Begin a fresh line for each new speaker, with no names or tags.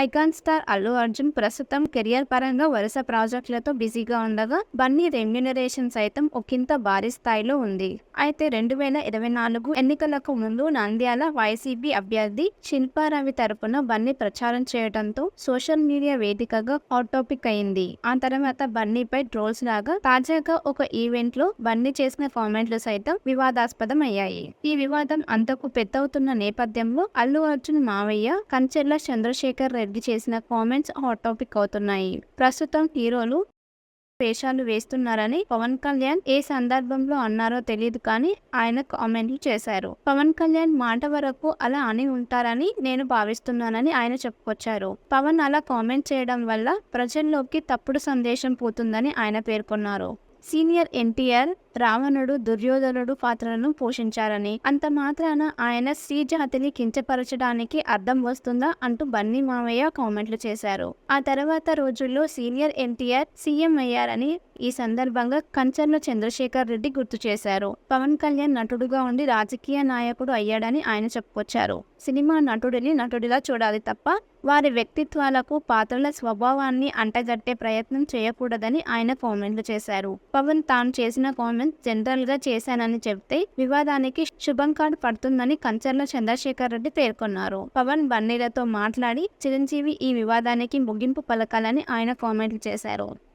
Icon star Allu Arjun ప్రస్తుతం career పరంగా వరుస ప్రాజెక్టులతో బిజీగా ఉండగా బన్నీ రెమ్యునరేషన్ సైతం ఒకంత భారీ స్థాయిలో ఉంది. అయితే రెండు వేల ఇరవై నాలుగు ఎన్నికలకు ముందు నంద్యాల వైసీపీ అభ్యర్థి శిల్పారావి తరపున బన్నీ ప్రచారం చేయడంతో సోషల్ మీడియా వేదికగా హాట్ టాపిక్ అయింది. ఆ తర్వాత బన్నీపై ట్రోల్స్ లాగా తాజాగా ఒక ఈవెంట్లో బన్నీ చేసిన కామెంట్లు సైతం వివాదాస్పదం అయ్యాయి ఈ వివాదం అంతకు పెద్దవుతున్న నేపథ్యంలో అల్లు అర్జున్ మావయ్య కంచెర్ల చంద్రశేఖర్ రెడ్డి చేసిన కామెంట్స్ హాట్ టాపిక్ అవుతున్నాయి. ప్రస్తుతం హీరోలు వేషాలు వేస్తున్నారని పవన్ కళ్యాణ్ ఏ సందర్భంలో అన్నారో తెలియదు కానీ ఆయన కామెంట్లు చేశారు. పవన్ కళ్యాణ్ మాట వరకు అలా అని ఉంటారని నేను భావిస్తున్నానని ఆయన చెప్పుకొచ్చారు. పవన్ అలా కామెంట్ చేయడం వల్ల ప్రజల్లోకి తప్పుడు సందేశం పోతుందని ఆయన పేర్కొన్నారు. సీనియర్ ఎన్టీఆర్ రావణుడు దుర్యోధనుడు పాత్రలను పోషించారని. అంత మాత్రాన ఆయన స్త్రీ జాతిని కించపరచడానికి అర్థం వస్తుందా అంటూ బన్నీ మావయ్య కామెంట్లు చేశారు. ఆ తర్వాత రోజుల్లో సీనియర్ ఎన్టీఆర్ సీఎం అయ్యారని ఈ సందర్భంగా కంచర్ల చంద్రశేఖర్ రెడ్డి గుర్తు చేశారు. పవన్ కళ్యాణ్ నటుడుగా ఉండి రాజకీయ నాయకుడు అయ్యాడని ఆయన చెప్పుకొచ్చారు. సినిమా నటుడిని నటుడిలా చూడాలి తప్ప వారి వ్యక్తిత్వాలకు పాత్రల స్వభావాన్ని అంటగట్టే ప్రయత్నం చేయకూడదని ఆయన కామెంట్లు చేశారు. పవన్ తాను చేసిన కామెంట్ జనరల్ జనరల్గా చేశానని చెప్తే వివాదానికి శుభం కార్డు పడుతుందని కంచర్ల చంద్రశేఖర్ రెడ్డి పేర్కొన్నారు. పవన్ బన్నీలతో మాట్లాడి చిరంజీవి ఈ వివాదానికి ముగింపు పలకాలని ఆయన కామెంట్లు చేశారు.